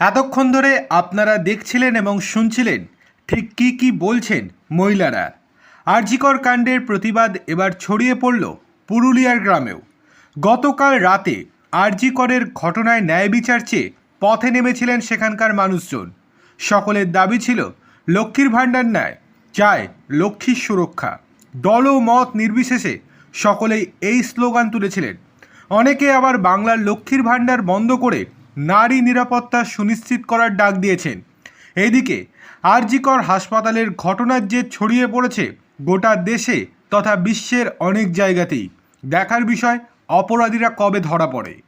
এতক্ষণ ধরে আপনারা দেখছিলেন এবং শুনছিলেন ঠিক কি কি বলছেন মহিলারা। আরজিকর কাণ্ডের প্রতিবাদ এবার ছড়িয়ে পড়ল পুরুলিয়ার গ্রামেও। গতকাল রাতে আরজিকরের ঘটনায় ন্যায় বিচার চেয়ে পথে নেমেছিলেন সেখানকার মানুষজন। সকলের দাবি ছিল, লক্ষ্মীর ভাণ্ডার ন্যায় চায় লক্ষ্মীর সুরক্ষা। দল ও মত নির্বিশেষে সকলেই এই স্লোগান তুলেছিলেন। অনেকে আবার বাংলার লক্ষ্মীর ভাণ্ডার বন্ধ করে নারী নিরাপত্তা সুনিশ্চিত করার ডাক দিয়েছেন। এদিকে আরজিকর হাসপাতালের ঘটনার যে ছড়িয়ে পড়েছে গোটা দেশে তথা বিশ্বের অনেক জায়গাতেই। দেখার বিষয়, অপরাধীরা কবে ধরা পড়ে?